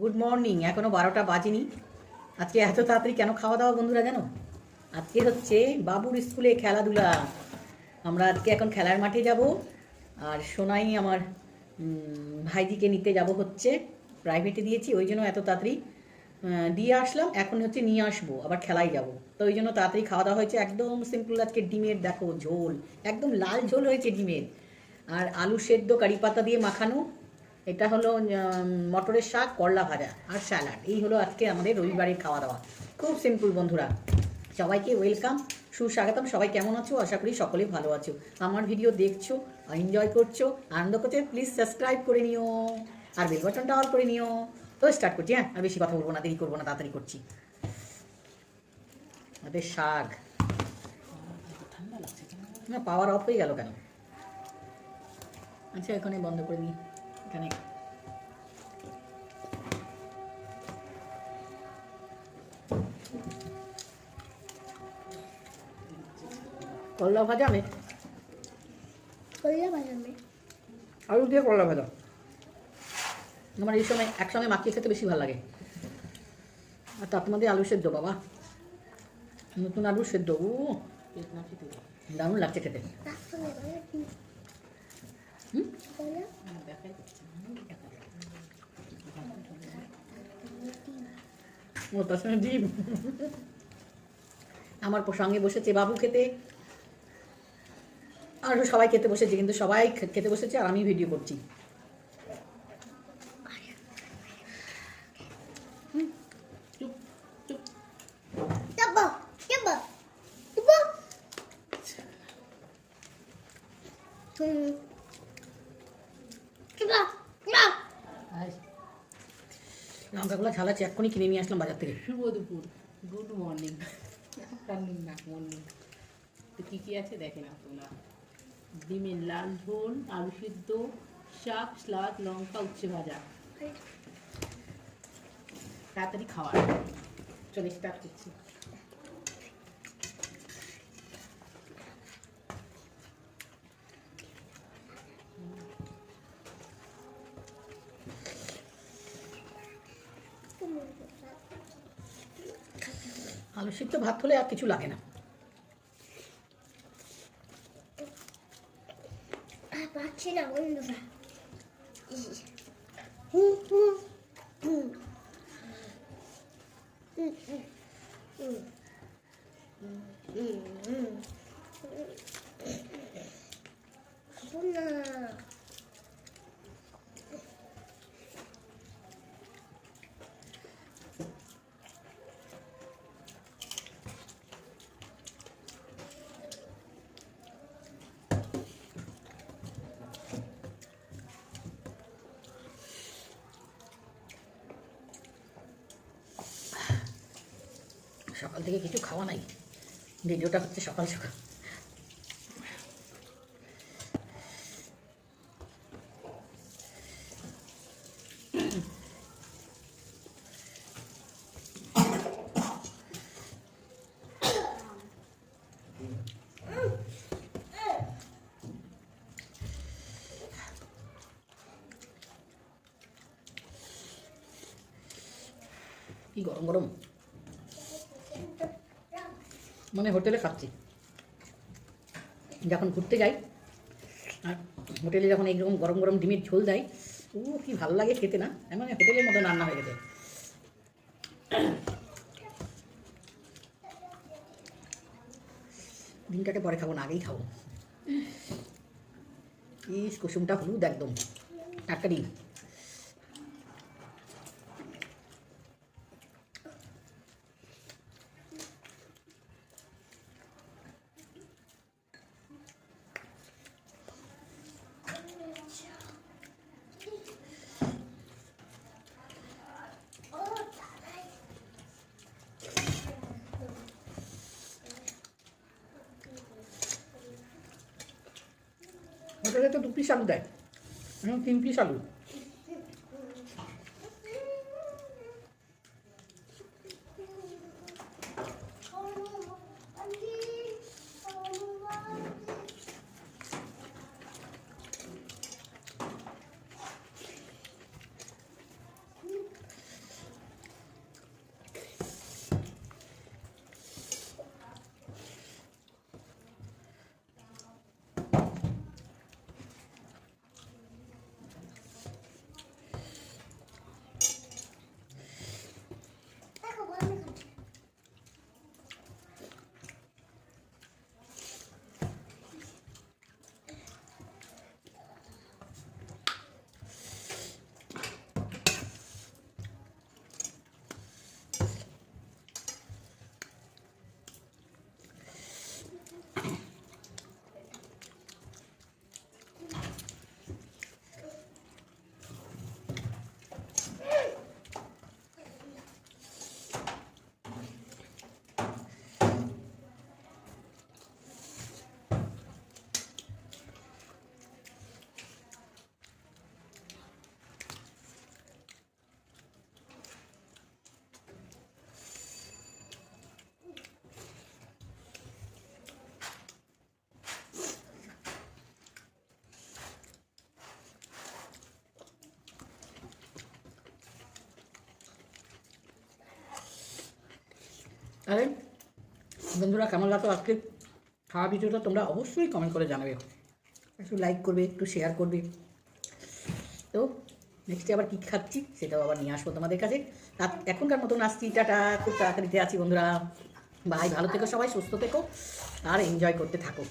Good morning এখনও বারোটা বাজেনি। আজকে এত তাড়াতাড়ি কেন খাওয়া দাওয়া বন্ধুরা জানো? আজকে হচ্ছে বাবুর স্কুলে খেলাধুলা। আমরা আজকে এখন খেলার মাঠে যাব, আর সোনাই আমার ভাইজিকে নিতে যাব হচ্ছে। প্রাইভেটে দিয়েছি, ওই জন্য এত তাড়াতাড়ি দিয়ে আসলাম, এখন হচ্ছে নিয়ে আসব, আবার খেলায় যাব। তো ওই জন্য তাড়াতাড়ি খাওয়া দাওয়া হয়েছে, একদম সিম্পল আজকে ডিমের, দেখো ঝোল, একদম লাল ঝোল হয়েছে ডিমের। আর আলু সেদ্ধ, কারি পাতা দিয়ে মাখানো এটা হলো মটরের শাক, করলা ভাজা আর স্যালাড। এই হলো আজকে আমাদের রবিবারের খাওয়া দাওয়া খুব সিম্পল বন্ধুরা, সবাইকে ওয়েলকাম, সুস্বাগতম, সবাই কেমন আছো? আশা করি সকলেই ভালো আছো। আমার ভিডিও দেখছ এনজয় করছ, আনন্দ করছ প্লিজ সাবস্ক্রাইব করে নিও আর বেল বাটনটা অল করে নিও। তো স্টার্ট করছি হ্যাঁ আর বেশি কথা বলব না, দেরি করব না, তাড়াতাড়ি করছি। আমাদের শাক। না পাওয়ার অফ হয়ে গেল কেন? আচ্ছা এখানে বন্ধ করে দিই। এখানে করলা ভাজা আমি করলে বানাবে আলু দিয়ে করলা ভাজা। আমার এই সময় একসঙ্গে মাখিয়ে খেতে বেশি ভালো লাগে। আর তার মধ্যে আলু সেদ্ধ বাবা। নতুন আলু সেদ্ধ ও দারুণ লাগছে খেতে। হুম? ডিম আমার সঙ্গে বসেছে বাবু খেতে। আর সবাই খেতে বসেছে কিন্তু সবাই খে- খেতে বসেছে আর আমি ভিডিও করছি। হুম, চুপ, চুপ। যাব যাব যাব হুম যাব না লঙ্কাগুলো ছালাচ্ছি এক্ষুনি কিনে নিয়ে আসলাম বাজার থেকে। শুভ দুপুর গুড মর্নিং মর্নিং না মর্নিং তো কী কী আছে দেখে না ডিমের লাল ঝোল, আলু সিদ্ধ, শাক স্লাদ লঙ্কা, উচ্ছে ভাজা। তাড়াতাড়ি খাওয়ার চলে স্টার্ট করছি আলু সিদ্ধ ভাত হলে আর কিছু লাগে না। পাচ্ছি না বন্ধুরা। হুম হুম। হুম হুম হুম হুম খাব না সকাল থেকে কিছু খাওয়া নাই। ভিডিওটা হচ্ছে সকাল সকাল। কি গরম গরম? মানে হোটেলে খাচ্ছি। যখন ঘুরতে যাই, আর হোটেলে যখন এইরকম গরম গরম ডিমের ঝোল দেয়, ও কি ভালো লাগে খেতে না? মানে হোটেলের মতো রান্না হয়ে গেছে। ডিমটাকে পরে খাব না, আগেই খাব। ইস, কুসুমটা হলুদ একদম। টাটকা ডিম। হোটেলে তো দু পিস আলু দেয়। তিন পিস আলু আরে, বন্ধুরা, কেমন লাগতো আজকে খাওয়া ভিডিওটা? তোমরা অবশ্যই কমেন্ট করে জানাবে। একটু লাইক করবে, একটু শেয়ার করবে। তো নেক্সটে আবার কী খাচ্ছি, সেটাও আবার নিয়ে আসব তোমাদের কাছে। এখনকার মতন আসছি। টাটা, খুব তাড়াতাড়িতে আছি বন্ধুরা। ভাই ভালো থেকো সবাই, সুস্থ থেকো, আর এনজয় করতে থাকো।